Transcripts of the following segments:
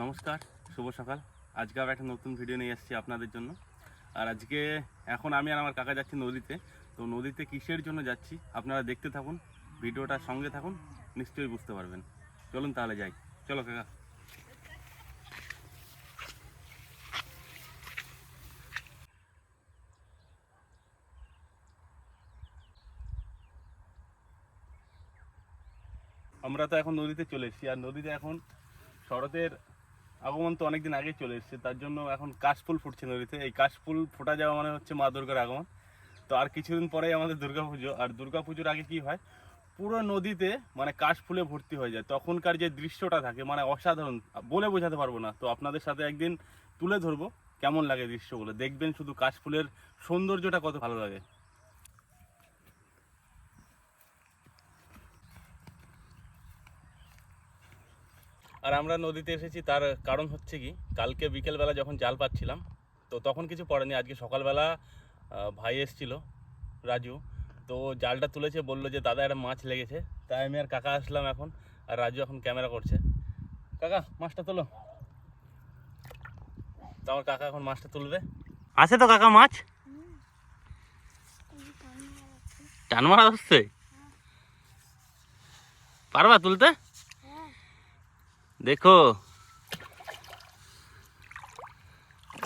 নমস্কার, শুভ সকাল। আজকে আবার একটা নতুন ভিডিও নিয়ে এসেছি আপনাদের জন্য। আর আজকে এখন আমি আর আমার কাকা যাচ্ছি নদীতে। তো নদীতে কিসের জন্য যাচ্ছি আপনারা দেখতে থাকুন, ভিডিওটার সঙ্গে থাকুন, নিশ্চয়ই বুঝতে পারবেন। চলুন তাহলে যাই। চলো কাকা। আমরা তো এখন নদীতে চলে এসেছি। আর নদীতে এখন শরতের আগমন তো অনেকদিন আগেই চলে এসেছে, তার জন্য এখন কাশফুল ফুটছে নদীতে। এই কাশফুল ফোটা যাওয়া মানে হচ্ছে মা দুর্গার আগমন। তো আর কিছুদিন পরেই আমাদের দুর্গাপুজো আর দুর্গাপুজোর আগে কি হয়, পুরো নদীতে মানে কাশফুলে ভর্তি হয়ে যায়। তখনকার যে দৃশ্যটা থাকে মানে অসাধারণ, বলে বোঝাতে পারব না। তো আপনাদের সাথে একদিন তুলে ধরবো, কেমন লাগে দৃশ্যগুলো। দেখবেন শুধু কাশফুলের সৌন্দর্যটা কত ভালো লাগে। আর আমরা নদীতে এসেছি তার কারণ হচ্ছে কি কালকে বিকেলবেলা যখন জাল পাচ্ছিলাম তো তখন কিছু পড়েনি। আজকে সকালবেলা ভাই এসেছিল রাজু তো জালটা তুলেছে বলল যে দাদা একটা মাছ লেগেছে। তাই আমি আর কাকা আসলাম এখন আর রাজু এখন ক্যামেরা করছে। কাকা মাছটা তোলো। তো আমার কাকা এখন মাছটা তুলবে। আছে তো কাকা মাছ? টান মারা হচ্ছে। পারবা তুলতে? দেখো।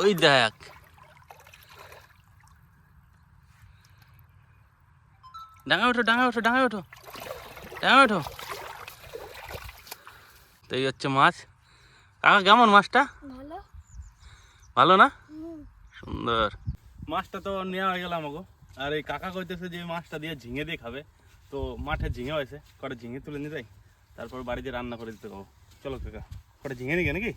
ওই দেখ। ডাঙা ওঠো ডাঙা ওঠো ডাঙা ওঠো ডাঙা ওঠো। তো এই হচ্ছে মাছ। কাকা কেমন মাছটা? ভালো। ভালো না? সুন্দর। মাছটা তো নেওয়া হয়ে গেল আমাকে আর এই কাকা কইতেছে যে মাছটা দিয়ে ঝিঙে দিয়ে খাবে। তো মাঠে ঝিঙে হয়েছে। কটা ঝিঙে তুলে নিয়ে যাই। তারপর বাড়িতে রান্না করে দিতে কবো চলো কাকা কটা ঝিঙে নিয়ে নাকি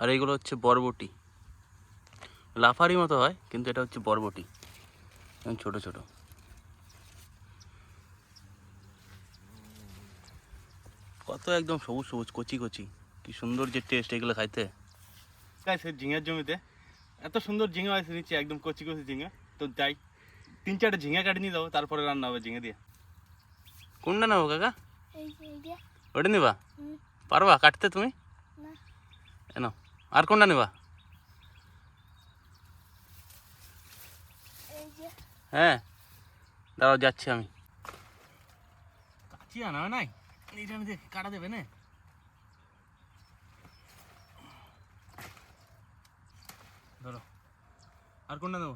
আর এইগুলো হচ্ছে বরবটি। লাফারি মতো হয় কিন্তু এটা হচ্ছে বরবটি। ছোট ছোট। কত একদম সবুজ সবুজ কচি কচি। কি সুন্দর যে টেস্ট এগুলো খাইতে। ঝিঙের জমিতে? এত সুন্দর ঝিঙে হয়েছে নিচে একদম কচি কচি ঝিঙে। তো যাই তিন চারটে ঝিঙে কাটি নিয়ে যাব তারপরে রান্না হবে ঝিঙে দিয়ে। কোনটা নেব কাকা? ওটা নিবা? পারবা কাটতে তুমি? এনো আর কোনটা নিবা? হ্যাঁ দাঁড়াও যাচ্ছি আমি। কাছি আনা নাই? এইটা আমি কাটা দেবে না? ধরো। আর কোনটা এই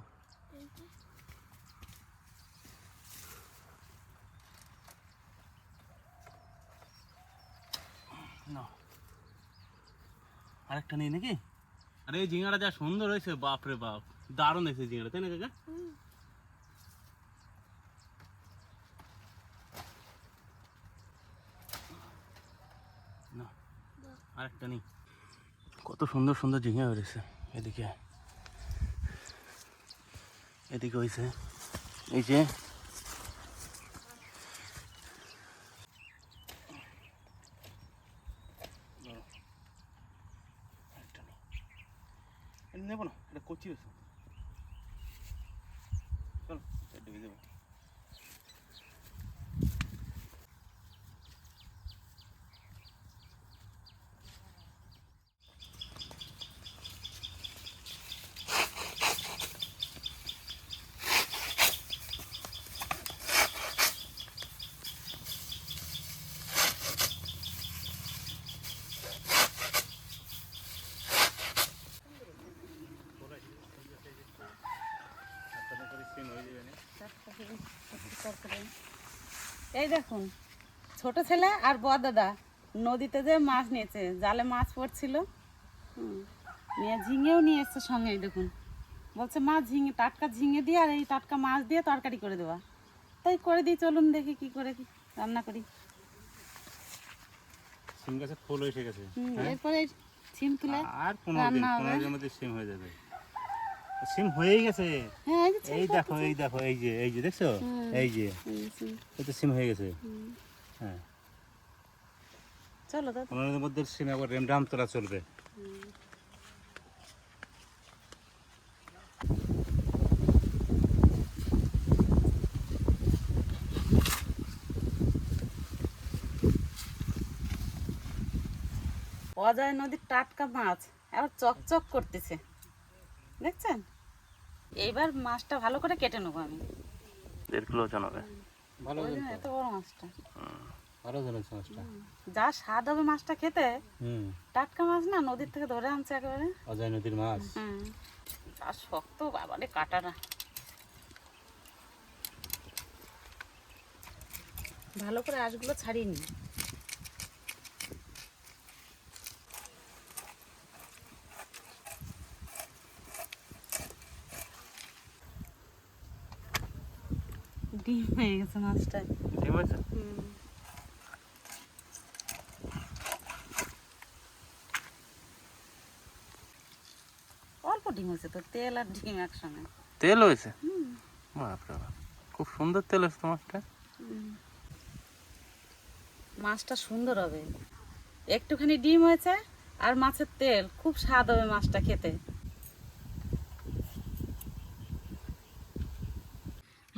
আরেকটা নেই নাকি? আরে এই ঝিঙাটা যা সুন্দর হয়েছে, বাপ রে বাপ। দারুণ হয়েছে ঝিঙাটা, তাই না কাকা? আরেকটা নেই। কত সুন্দর সুন্দর ঝিঙে হয়েছে, এদিকে। এদিকে হয়েছে এই যে। নেব না এটা কচি আছে চলো ডুবে দেবো। এই দেখুন ছোট ছেলে আর বড় দাদা। নদীতে যে মাছ নিয়েছে জালে মাছ পড়ছিল। নিয়ে ঝিঙেও নিয়ে এসছে সঙ্গে এই দেখুন। বলছে মাছ ঝিঙে টাটকা ঝিঙে দিয়ে আর এই টাটকা মাছ দিয়ে তরকারি করে দেওয়া তাই করে দিই চলুন দেখি কি করে কি রান্না করি। সিম ফুল এসে গেছে হুম, এরপরে ছিম তুলে আর পনেরো দিন রান্না হবে। পনেরো দিনের মধ্যে সিম হয়ে যাবে। সিম হয়েই গেছে। হ্যাঁ, এই দেখো এই দেখো এই যে এই যে দেখছ? হ্যাঁ, এই যে এটা সিম হয়ে গেছে। হ্যাঁ। চলো দাদা। মধ্যে সিম আবার রেমডাম তোলা চলবে। অজয় নদীর টাটকা মাছ আবার চকচক করতেছে। দেখছেন? এইবার মাছটা ভালো করে কেটে নেব আমি। দেড় কিলো ওজন হবে। ভালো এত বড় মাছটা। ভালো ধরেছে মাছটা। যা স্বাদ হবে মাছটা খেতে হুম। টাটকা মাছ না নদীর থেকে ধরে আনছে একেবারে। অজয় নদীর মাছ। হুম। আর শক্ত বাবারে কাটারা ভালো করে আঁশগুলো ছাড়িয়ে নি ডিম হয়ে গেছে মাছটা। ঠিক আছে? অল্প ডিম হয়েছে তো তেল আর ডিম একসঙ্গে। তেল হয়েছে? বাপরে বাপ খুব সুন্দর তেল হয়েছে তো মাছটা। মাছটা সুন্দর হবে। একটুখানি ডিম হয়েছে আর মাছের তেল খুব স্বাদ হবে মাছটা খেতে।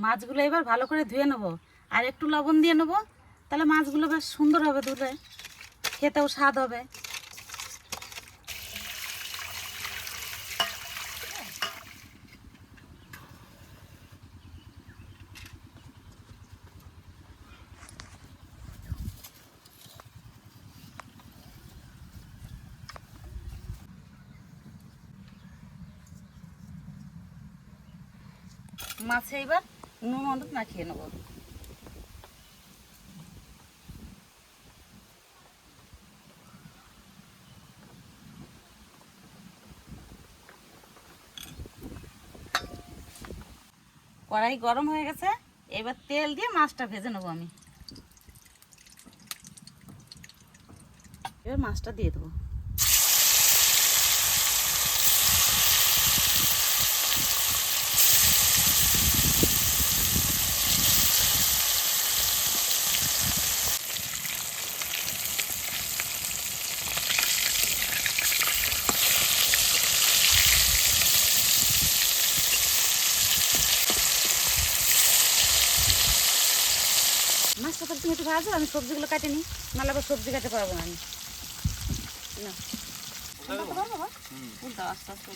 মাছগুলো এবার ভালো করে ধুয়ে নেব। আর একটু লবণ দিয়ে নেব। তাহলে মাছগুলো বেশ সুন্দর হবে ধুলে। খেতেও স্বাদ হবে। মাছে এবার নুন হলুদ মাখিয়ে নেব। কড়াই গরম হয়ে গেছে, এবার তেল দিয়ে মাছটা ভেজে নেব আমি। এবার মাছটা দিয়ে দেবো মাছটা তো তুমি একটু ভাজো আমি সবজিগুলো কাটে নিই। নাহলে আবার সবজি কাটতে পারব না আমি। না? আস্তে আস্তে।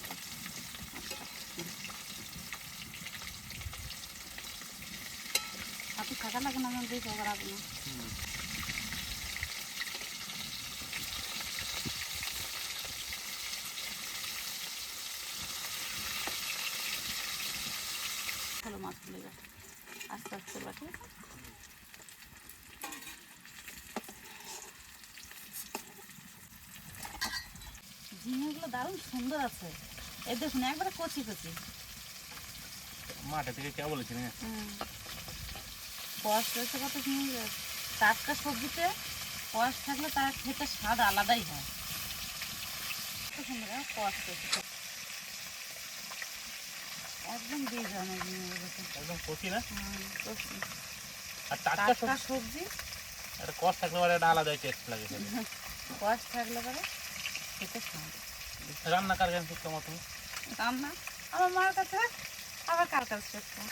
আপনি থাকা লাগে না আমি দিয়ে না। ভালো এবার আস্তে আস্তে বাটি ঝিঙেগুলো দারুণ সুন্দর আছে। এই দেখুন একবারে কচি কচি। মাঠে থেকে কে বলেছি না কষ রয়েছে কত ঝিঙে টাটকা সবজিতে কষ থাকলে তার খেতে স্বাদ আলাদাই হয়। কত সুন্দর কষ রয়েছে একদম দিয়ে যাও একদম কচি না? কচি। আর টাটকা টাটকা সবজি? একটা কষ থাকলে আলাদাই টেস্ট লাগে। কষ থাকলে পরে খেতে রান্না কার গান শিখতে মতো রান্না? আমার মার কাছে আবার কার কাছে শিখতাম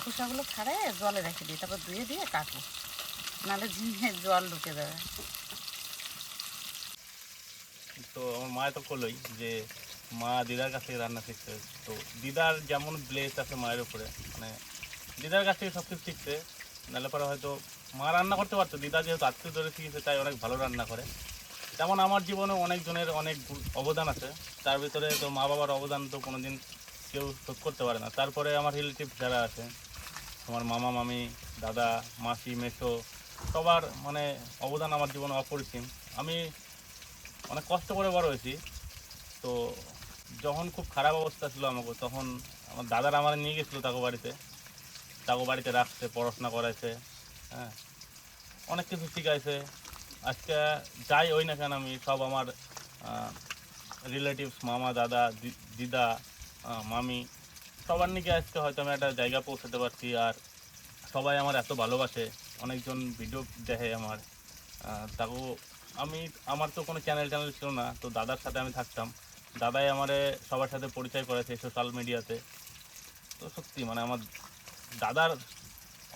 খোসাগুলো ছাড়ে জলে রেখে দিই তারপর ধুয়ে দিয়ে কাটবো। নাহলে ঝিঙে জল ঢুকে যাবে। তো আমার মায়ের তো করলোই যে মা দিদার কাছ থেকে রান্না শিখছে। তো দিদার যেমন ব্লেস আছে মায়ের উপরে মানে দিদার কাছ থেকে সব কিছু শিখছে নাহলে পরে হয়তো মা রান্না করতে পারতো, দিদা যেহেতু আত্মীয় ধরে শিখেছে, তাই অনেক ভালো রান্না করে। তেমন আমার জীবনে অনেকজনের অনেক অবদান আছে, তার ভিতরে তো মা বাবার অবদান তো কোনোদিন কেউ শোধ করতে পারে না। তারপরে আমার রিলেটিভ যারা আছে, আমার মামা, মামি, দাদা, মাসি, মেসো, সবার মানে অবদান আমার জীবনে অপরিসীম। আমি অনেক কষ্ট করে বড় হয়েছি, তো যখন খুব খারাপ অবস্থা ছিল আমাকে, তখন আমার দাদারা আমার নিয়ে গেছিল তাকে বাড়িতে। তাকে বাড়িতে রাখছে, পড়াশোনা করাইছে। হ্যাঁ। অনেক কিছু শিখাইছে। আজকে যাই ওই না কেন আমি সব আমার রিলেটিভস মামা, দাদা দিদা মামি, সবার নিকে আজকে হয়তো আমি একটা জায়গা পৌঁছাতে পারছি আর সবাই আমার এত ভালোবাসে। অনেকজন ভিডিও দেখে আমার। তাকেও আমি, আমার তো কোনো চ্যানেল ট্যানেল ছিল না, তো দাদার সাথে আমি থাকতাম। দাদাই আমারে সবার সাথে পরিচয় করেছে সোশ্যাল মিডিয়াতে তো সত্যি মানে আমার দাদার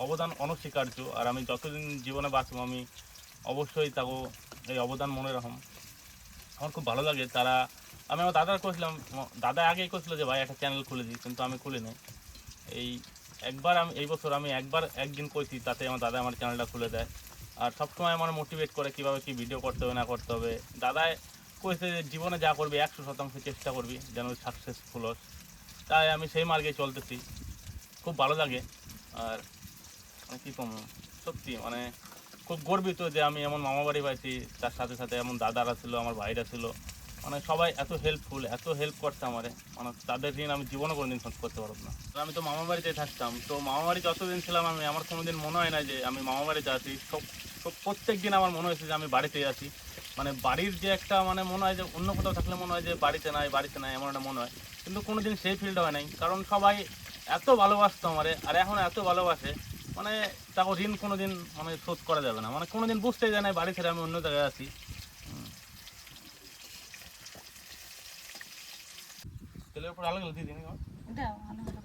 অবদান অনস্বীকার্য আর আমি যতদিন জীবনে বাঁচব, আমি অবশ্যই তাকে এই অবদান মনে রাখুন। আমার খুব ভালো লাগে তারা, আমি আমার দাদার করেছিলাম দাদা আগেই করেছিল যে, ভাই, একটা চ্যানেল খুলে দিই কিন্তু আমি খুলে নেই এই একবার আমি, এই বছর আমি একবার একদিন কইছি তাতে আমার দাদা আমার চ্যানেলটা খুলে দেয়। আর সবসময় আমার মোটিভেট করে কীভাবে কী ভিডিও করতে হবে, না করতে হবে। দাদায় কইছে যে, জীবনে যা করবি, একশো শতাংশ চেষ্টা করবি, যেন সাকসেসফুল হস। তাই আমি সেই মার্গে চলতেছি। খুব ভালো লাগে। আর কী কম সত্যি মানে খুব গর্বিত যে আমি এমন মামা বাড়ি পাইছি, তার সাথে সাথে এমন দাদারা ছিল, আমার ভাইরা ছিল। মানে সবাই এত হেল্পফুল এত হেল্প করছে আমারে। মানে তাদের ঋণ আমি জীবনে কোনোদিন শোধ করতে পারব না। আমি তো মামা বাড়িতে থাকতাম। তো মামা বাড়ি যতদিন ছিলাম আমি, আমার কোনোদিন মনে হয় না যে আমি মামা বাড়িতে আছি। সব সব প্রত্যেক দিন আমার মনে হয়েছে যে আমি বাড়িতেই আছি। মানে বাড়ির যে একটা মানে মনে হয় যে অন্য কোথাও থাকলে মনে হয় যে বাড়িতে নাই বাড়িতে নাই, এমন একটা মনে হয়। কিন্তু কোনোদিন সেই ফিলটা হয় নাই। কারণ সবাই এত ভালোবাসতো আমারে, আর এখন এত ভালোবাসে মানে তাকে ঋণ কোনোদিন মানে শোধ করা যাবে না। মানে কোনোদিন বুঝতে যায় না বাড়ি ছেড়ে আমি অন্য জায়গায় আছি। হুম। তেলের উপর আলো গেল দিদি দাও ভালো করে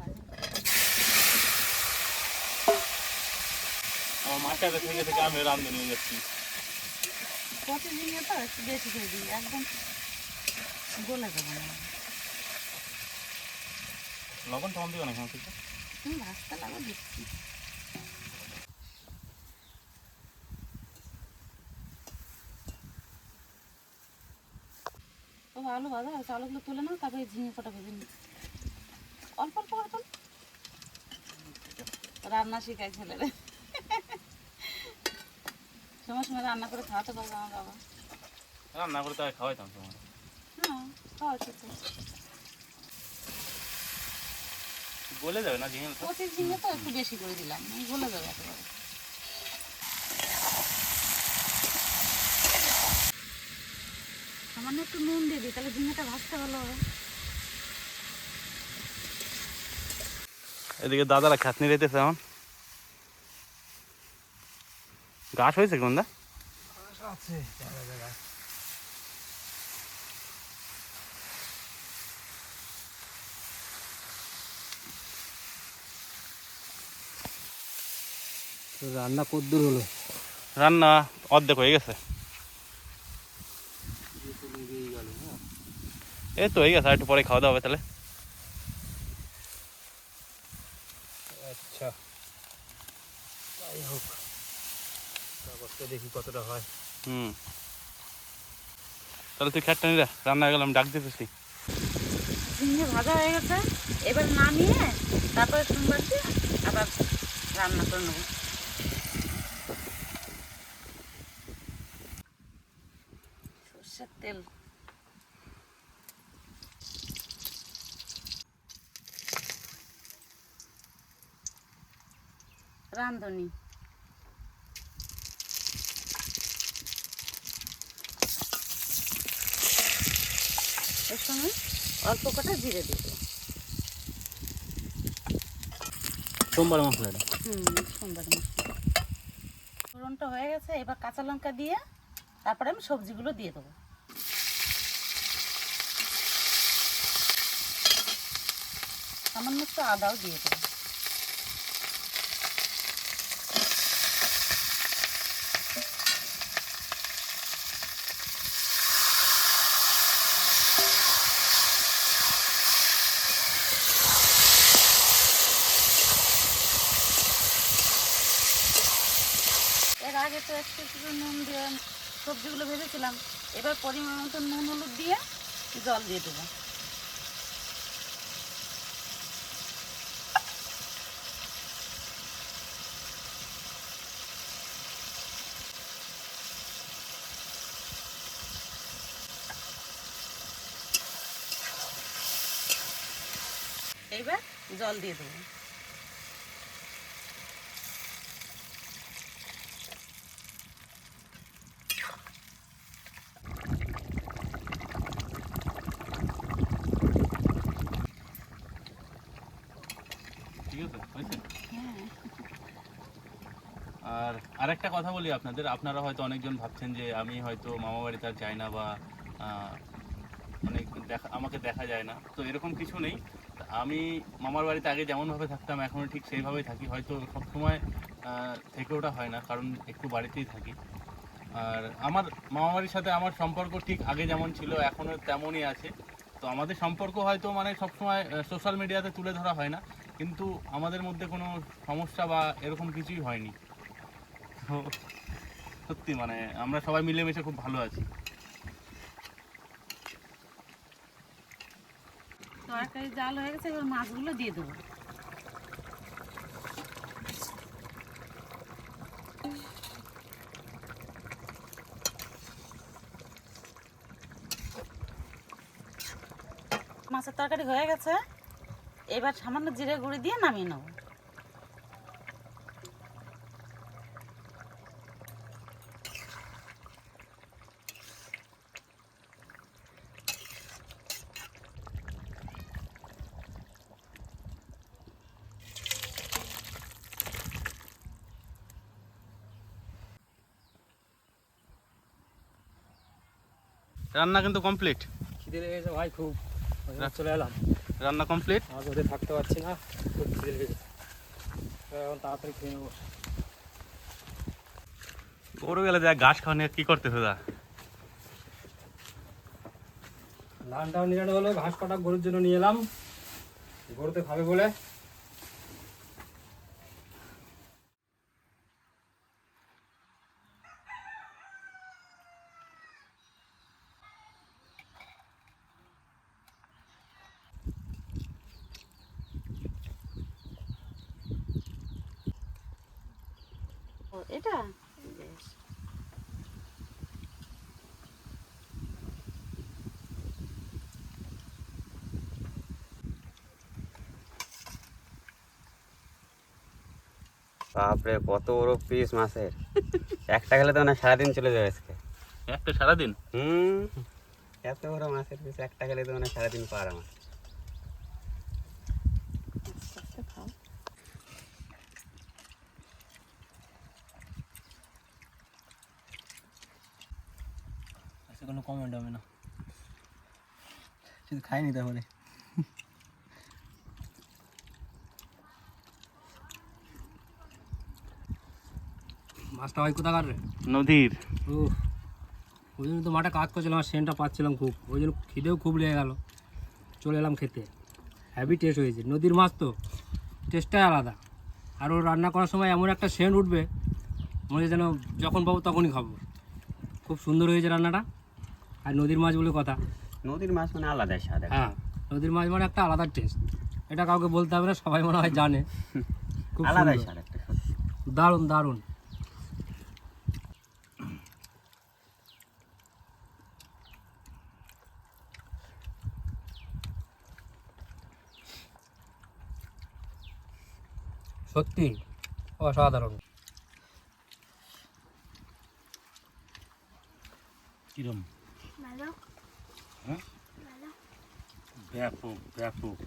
আমার মাঠটা থেকে থেকে আমি রান্ধে নিয়ে যাচ্ছি। কচি ঝিঙে তো একটু বেশি করে দিই একদম গলে যাবে না। লবণ টমন দিও না তুমি ভাজতে লাগো দিচ্ছি আলু ভাজা হয়েছে আলুগুলো তুলে নাও তারপরে ঝিঙে কটা ভেজে নিই অল্প অল্প করে তোল। রান্না শিখাই ছেলেরে। সময় সময় রান্না করে খাওয়াতে পারবে আমার বাবা। রান্না করে তাই খাওয়াইতাম তোমার। হ্যাঁ খাওয়াচ্ছে তো। বলে যাবে না ঝিঙে কচি ঝিঙে তো একটু বেশি করে দিলাম গলে যাবে একেবারে। সামান্য একটু নুন দিয়ে দিই তাহলে ঝিঙেটা ভাজতে ভালো হবে। এদিকে দাদারা খাতনি রেতেছে এখন। গাছ হয়েছে কোন দা রান্না কদ্দূর হলো। রান্না অর্ধেক হয়ে গেছে। এই তো হয়ে গেছে একটু পরে খাওয়া দাওয়া হবে তাহলে। আচ্ছা। যাই হোক তারপর দেখি কতটা হয়। হুম। তাহলে তুই খেটটা নিলে রান্না হয়ে গেলাম ডাক দিতেছি। ঝিঙে ভাজা হয়ে গেছে এবার নামিয়ে তারপরে সোমবার দিয়ে আবার রান্না করে নেব। সর্ষের তেল। রাঁধুনি। এর সঙ্গে অল্প কটা জিরে দেবো। সোমবার মশলাটা হুম সুন্দর মশলা। ফোড়নটা হয়ে গেছে এবার কাঁচা লঙ্কা দিয়ে তারপরে আমি সবজিগুলো দিয়ে দেবো। সামান্য একটু আদাও দিয়ে দেবো এর আগে তো একটু একটু নুন দিয়ে সবজিগুলো ভেজেছিলাম। এবার পরিমাণ মতো নুন হলুদ দিয়ে জল দিয়ে দেবো। এইবার জল দিয়ে দেবো ঠিক আছে হয়েছে হ্যাঁ আর আরেকটা কথা বলি আপনাদের, আপনারা হয়তো অনেকজন ভাবছেন যে আমি হয়তো মামা বাড়িতে আর যাই না বা অনেক দেখা, আমাকে দেখা যায় না। তো এরকম কিছু নেই। আমি মামার বাড়িতে আগে যেমনভাবে থাকতাম এখনও ঠিক সেইভাবেই থাকি। হয়তো সবসময় থেকে ওটা হয় না, কারণ একটু বাড়িতেই থাকি। আর আমার মামাবাড়ির সাথে আমার সম্পর্ক ঠিক আগে যেমন ছিল এখনও তেমনই আছে। তো আমাদের সম্পর্ক হয়তো মানে সবসময় সোশ্যাল মিডিয়াতে তুলে ধরা হয় না। কিন্তু আমাদের মধ্যে কোনো সমস্যা বা এরকম কিছুই হয়নি। সত্যি মানে আমরা সবাই মিলেমিশে খুব ভালো আছি। তরকারি জাল হয়ে গেছে, এবার মাছগুলো দিয়ে দেবো। মাছের তরকারি হয়ে গেছে, এবার সামান্য জিরে গুঁড়ি দিয়ে নামিয়ে নেব। রান্না কিন্তু কমপ্লিট খিদে লেগেছে ভাই খুব। চলে এলাম। রান্না কমপ্লিট আর ওদের থাকতে পারছি না খুব খিদে লেগেছে। এখন তাড়াতাড়ি খেয়ে নেব। গরু গেলে যা ঘাস খাওয়া নিয়ে কি করতে দাদা ধানটাও নিরানো হলো ঘাস কাটা গরুর জন্য নিয়ে এলাম। গরুতে খাবে বলে। এটা? বাপরে কত বড় পিস মাছের। একটা খেলে তো না সারাদিন চলে যাবে আজকে। একটা সারাদিন? হুম। এত বড় মাছের পিস একটা খেলে তো না সারাদিন পার আমার আস্তে আস্তে খাও আচ্ছা কোনো কমেন্ট হবে না। শুধু খাইনি তাহলে। মাছটা হয় কোথাকার রে? নদীর। ও ওই জন্য তো মাঠে কাজ করছিলাম আর সেন্টটা পাচ্ছিলাম খুব। ওই জন্য খিদেও খুব লেগে গেল। চলে এলাম খেতে। হ্যাভি টেস্ট হয়েছে। নদীর মাছ তো টেস্টটাই আলাদা। আর ও রান্না করার সময় এমন একটা সেন্ট উঠবে মনে যেন যখন পাবো তখনই খাব। খুব সুন্দর হয়েছে রান্নাটা। আর নদীর মাছ বলে কথা? নদীর মাছ মানে আলাদা স্বাদ হ্যাঁ নদীর মাছ মানে একটা আলাদা টেস্ট এটা কাউকে বলতে হবে না সবাই মনে হয় জানে। খুব সুন্দর। স্বাদ একটা সত্যি। দারুণ দারুণ। সত্যি অসাধারণ। কিরম হ্যাঁ? ভালো ব্যাপক ব্যাপক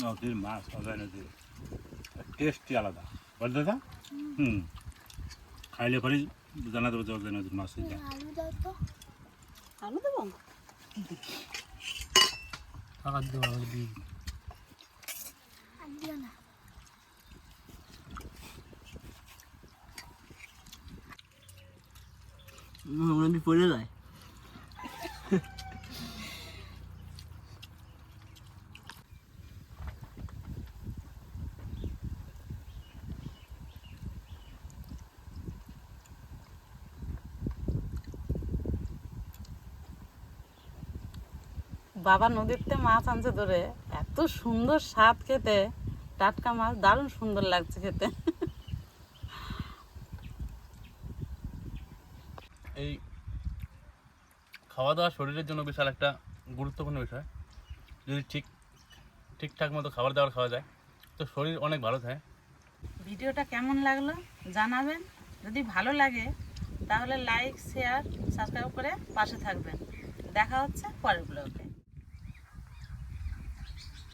নদীর মাছ হবে নদীর টেস্টই আলাদা বল দাদা হুম খাইলে পরে জানা দেবো যে নদীর মাছ আলু দাও তো আলু দেবো টাকা দিতে পারব দিই আর দিও না নদী পড়ে যায় বাবা নদীতে মাছ আনছে ধরে এত সুন্দর স্বাদ খেতে। টাটকা মাছ দারুণ সুন্দর লাগছে খেতে। এই খাওয়া দাওয়া শরীরের জন্য বিশাল একটা গুরুত্বপূর্ণ বিষয়। যদি ঠিক ঠিকঠাক মতো খাবার দাবার খাওয়া যায় তো শরীর অনেক ভালো থাকে। ভিডিওটা কেমন লাগল জানাবেন। যদি ভালো লাগে তাহলে লাইক শেয়ার সাবস্ক্রাইব করে পাশে থাকবেন। দেখা হচ্ছে পরের ব্লগে